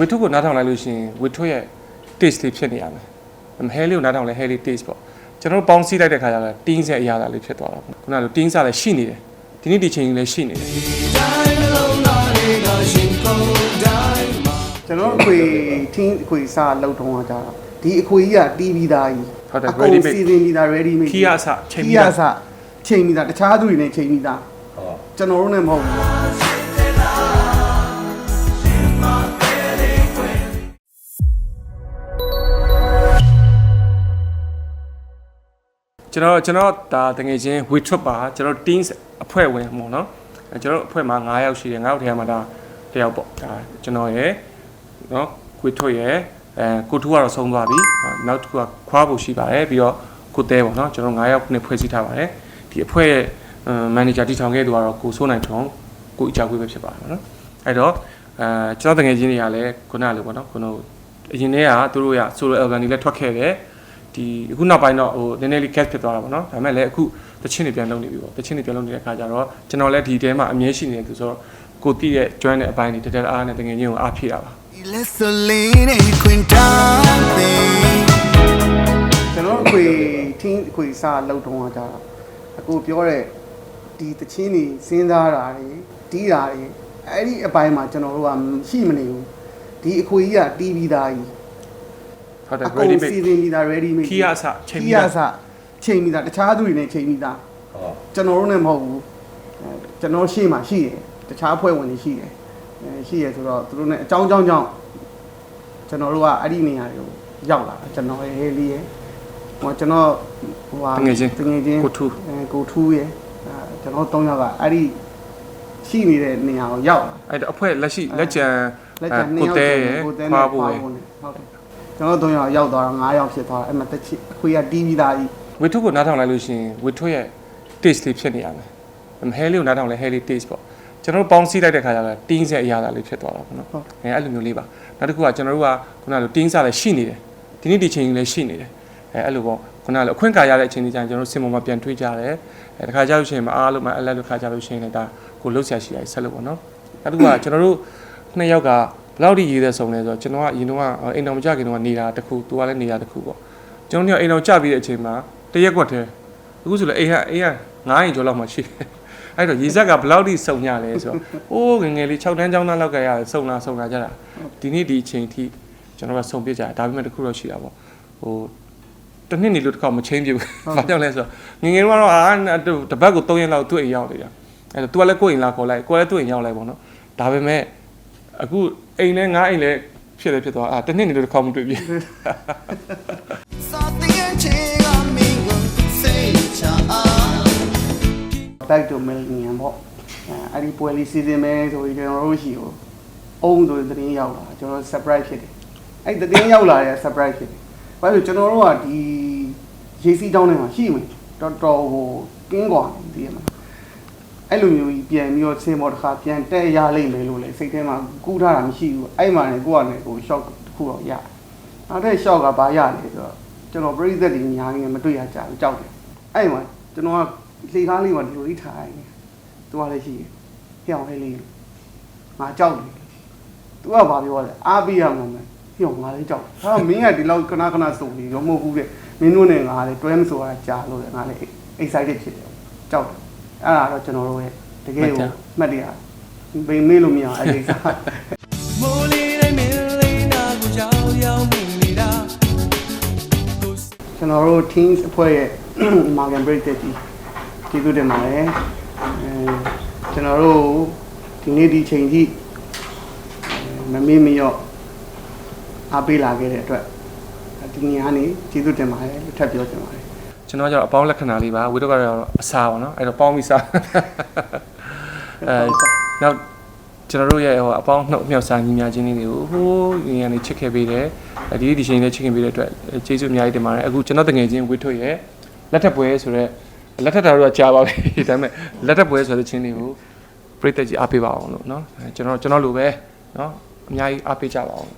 ဝေထုကိုနားထောင်လိုက်လို့ရှိရင်ဝေထုရဲ့ taste လေးဖြစ်နေရမယ်ဟဲလေးကိုနားထောင်လဲဟဲလေး taste ပေါ့ကျွန်တော်တို့ပေါင်းစည်းလိုက်တဲ့ခါကျတော့တင်းဆက်အရာလေးဖြစ်သွားတာပေါ့ခုနကလိုတင်းစားလည်းရှိနေတယ်ဒီနေ့ဒီချိန်ကြီးလည်းရှိနေတယ်ကျွန်တော်အခွေထင်းအခွေစားလောက်တုံးကကြတာဒီအခွေကြီးကတီးပြီးသားကြီးဟုတ်တယ်အကုန် ready made စီစဉ်ပြီးသား ready made ခီးရအစချိန်ခီးပြီးရသားအစချိန်ပြီးသားတခြားသူတွေနဲ့ချိန်ပြီးသားဟုတ်ကျွန်တော်တို့နဲ့မဟုတ်ဘူး ကျွန်တော်ကျွန်တော်ဒါတကယ်ချင်း we trip ပါကျွန်တော် teams အဖွဲ့ဝင်ပေါ့နော်အဲကျွန်တော်အဖွဲ့မှာ9ယောက်ရှိတယ်9ယောက်ထဲမှာဒါတယောက်ပေါ့ဒါကျွန်တော်ရယ်နော်ကိုထွတ်ရယ်အဲကိုထူကတော့ဆုံးသွားပြီနောက်တစ်ခုကခွားဖို့ရှိပါတယ်ပြီးတော့ကိုတဲပေါ့နော်ကျွန်တော်9ယောက်နဲ့ဖွဲ့စည်းထားပါတယ်ဒီအဖွဲ့ရဲ့ manager တီထောင်ခဲ့သူကတော့ကိုစိုးနိုင်ထွန်းကိုအကြောက်ခွေးပဲဖြစ်ပါတယ်နော်အဲ့တော့အဲကျွန်တော်တကယ်ချင်းတွေကလည်းခုနလိုပေါ့နော်ခုနအရင်တည်းကသူတို့ရ solo album တွေလည်းထွက်ခဲ့တယ် ဒီအခုနောက်ပိုင်းတော့ဟိုနည်းနည်းလေး cash ဖြစ်သွားတာပေါ့နော်ဒါပေမဲ့လည်းအခုတချင်းတွေပြန်လုပ်နေပြီပေါ့တချင်းတွေပြန်လုပ်နေတဲ့အခါကျတော့ကျွန်တော်လည်းဒီတဲမှာအမြဲရှိနေတယ်သူဆိုတော့ကိုတည့်ရဲ့ join တဲ့အပိုင်းတွေတကယ်အားနဲ့တကယ်ချင်းကိုအားဖြည့်တာပါ Lesoline e quintante ကျွန်တော်အခွေထင်းအခွေစားလောက်တုံးကကြတာအခုပြောတဲ့ဒီတချင်းတွေစဉ်းစားတာတွေတီးတာတွေအဲ့ဒီအပိုင်းမှာကျွန်တော်တို့ကရှိမနေဘူးဒီအခွေကြီးကတီးပြီးသားကြီး ဟုတ်တယ်အကုန် ready စီ made စဉ်ပြီးသား ready made ခီးရအစချိန်ခီးပြီးရသားအစချိန်ပြီးသားတခြားသူတွေနဲ့ချိန်ပြီးသားဟုတ်ကျွန်တော်တို့နဲ့မဟုတ်ဘူးအဲကျွန်တော်ရှေ့မှာရှိတယ်တခြားအဖွဲ့ဝင်တွေရှိတယ်အဲရှိရဆိုတော့သူတို့နဲ့အကြောင်းကြောင်းကြောင့်ကျွန်တော်တို့ကအဲ့ဒီနေရာတွေကိုရောက်လာတာကျွန်တော်ရဲ့ဟေးလေးရဲ့ဟိုကျွန်တော်ဟိုဟာတငယ်ချင်းတငယ်ချင်းကိုထူး အဲကိုထူးရဲ့အဲကျွန်တော်၃ယောက်ကအဲ့ဒီရှိနေတဲ့နေရာကိုရောက်လာအဲ့တော့အဖွဲ့လက်ရှိလက်ကျန်လက်ကျန်နှစ်ကိုယောက်တဲကျန်ရယ်ကိုတဲခွာနဲ့ဖို့ခွာရယ်ဖို့နဲ့ ဟုတ်တယ် ကျွန်တော်တို့၃ယောက်ရောက်သွားတော့၅ယောက်ဖြစ်သွားတာအဲ့မှာတစ်ချစ်အခွေကတီးပြီးသားကြီးဝေထုကိုနားထောင်လိုက်လို့ရှိရင်ဝေထုရဲ့ taste လေးဖြစ်နေရမယ်ဟဲလေးကိုနားထောင်လဲဟဲလေး taste ပေါ့ကျွန်တော်တို့ပေါင်းစည်းလိုက်တဲ့ခါကျတော့တင်းဆက်အရာလေးဖြစ်သွားတာပေါ့နော်ဟုတ်အဲအဲ့လိုမျိုးလေးပါနောက်တစ်ခုကကျွန်တော်တို့ကခုနကလိုတင်းစားလည်းရှိနေတယ်ဒီနေ့ဒီချိန်ကြီးလည်းရှိနေတယ်အဲအဲ့လိုပေါ့ခုနကလိုအခွင့်ကာရတဲ့အချိန်ကြီးကျရင်ကျွန်တော်တို့စင်ပေါ်မှာပြန်တွေးကြတယ်အဲတခါကြောက်ရှင်မအားလို့မအလက်လို့ခါကြလို့ရှိရင်လည်းဒါကိုလှုပ်ရှားရှိရတယ်ဆက်လို့ပေါ့နော်နောက်တစ်ခုကကျွန်တော်တို့နှစ်ယောက်က ဘယ်လောက်ထိရေးသက်ဆုံးလဲဆိုတော့ကျွန်တော်ကအရင်တော့အိမ်တော်မကြခင်တော့နေတာတစ်ခုသူကလည်းနေတာတစ်ခုပေါ့ကျွန်တော်တို့ကအိမ်တော်ကြပြီးတဲ့အချိန်မှာတရက်ကွက်တည်းအခုဆိုလည်းအိမ်ကအိမ်က9ရင်ကျော်လောက်မှရှိတယ်အဲ့တော့ရေဇက်ကဘယ်လောက်ထိစုံရလဲဆိုတော့အိုးငယ်ငယ်လေး6တန်းကျောင်းသားလောက်ကရတယ်စုံလာစုံလာကြတာဒီနေ့ဒီအချိန်ထိကျွန်တော်ကစုံပြစ်ကြတယ်ဒါပေမဲ့တစ်ခုတော့ရှိတာပေါ့ဟိုတစ်နှစ်နေလို့တစ်ခါမချင်းပြဘူးဘာကြောင့်လဲဆိုတော့ငယ်ငယ်တော့အာတပတ်ကို3ရက်လောက်သူ့အိမ်ရောက်နေတာအဲ့တော့ तू ကလည်းကိုယ့်အိမ်လာခေါ်လိုက်ကိုယ်လည်းသူ့အိမ်ရောက်လိုက်ပေါ့နော်ဒါပေမဲ့အခု အိမ်လည်းငါးအိမ်လည်းဖြစ်လည်းဖြစ်သွားအာတစ်နှစ်နေလို့တစ်ခါမှမတွေ့ပြီ back to million ပေါ့အဲအဲ့ဒီပွဲလေး season ပဲဆိုပြီးကျွန်တော်တို့ရှိကိုအုံးဆိုတဲ့တင်းရောက်လာကျွန်တော် surprise ဖြစ်တယ်အဲ့ဒီတင်းရောက်လာတဲ့ surprise ဖြစ်တယ်ဘာလို့ကျွန်တော်တို့ကဒီရေးစီးတောင်းနေမှာရှိမယ်တော်တော်ဟိုကင်းကွာဒီမှာ အဲ့လိုမျိုးကြီးပြန်ပြီးတော့ဆင်းပေါ်တစ်ခါပြန်တက်ရလိမ့်မယ်လို့လေစိတ်ထဲမှာကူးထားတာမရှိဘူးအဲ့မှာလည်းကိုကလည်းဟို shock တစ်ခုတော့ရနောက်တဲ့ shock ကဘာရလဲဆိုတော့ကျွန်တော်ပြိသက်တွေအများကြီးမတွေ့ရကြဘူးကြောက်တယ်အဲ့မှာကျွန်တော်ကလေကားလေးမှာဒီလိုလေးထိုင်နေသူကလည်းရှိတယ်ဟျောင်းဟဲလေးငါကြောက်တယ်သူကဘာပြောလဲအားပေးရမှာမယ်ဟျောင်းငါလည်းကြောက်ဟာမင်းကဒီလောက်ခဏခဏစုံနေရောမဟုတ်ဘူးတဲ့မင်းတို့နဲ့ငါလည်းတွဲမဆိုတာကြာလို့လေငါလည်း excited ဖြစ်တယ်ကြောက်တယ် အဲ့ဒါတော့ကျွန်တော်တို့ရဲ့တကယ်ကိုမှတ်တရဘယ်မေးလို့မရအောင်အဲ့ဒီ Moli de melina go yao yao milira ကျွန်တော်တို့ teams အဖွဲ့ရဲ့ Morgan Break တက်ကြီးကျေးဇူးတင်ပါတယ်အဲကျွန်တော်တို့ဒီနေ့ဒီချိန်ကြီးအဲမမေ့မလျော့အားပေးလာခဲ့တဲ့အတွက်ဒီနေ့ကနေကျေးဇူးတင်ပါတယ်လို့ထပ်ပြောချင်ပါတယ် ကျွန်တော်ကကျတော့အပေါင်းလက္ခဏာလေးပါဝိတော့ကတော့အစာပါနော်အဲ့တော့ပေါင်းပြီးစားအဲနောက်ကျွန်တော်တို့ရဲ့ဟိုအပေါင်းနှုတ်မြောက်စားညီများချင်းလေးတွေကိုဟိုးညီရနေချစ်ခဲ့ပေးတယ်အဲဒီဒီချိန်လေးချစ်ခင်ပေးတဲ့အတွက်ကျေးဇူးအများကြီးတင်ပါတယ်အခုကျွန်တော်တငယ်ချင်းဝိထွတ်ရဲ့လက်ထပ်ပွဲဆိုတော့လက်ထပ်တာတော့ကြားပါပြီဒါပေမဲ့လက်ထပ်ပွဲဆိုတဲ့ချင်းလေးကိုပြည့်တက်ကြီးအားပေးပါအောင်လို့เนาะကျွန်တော်ကျွန်တော်လိုပဲเนาะအများကြီးအားပေးကြပါအောင်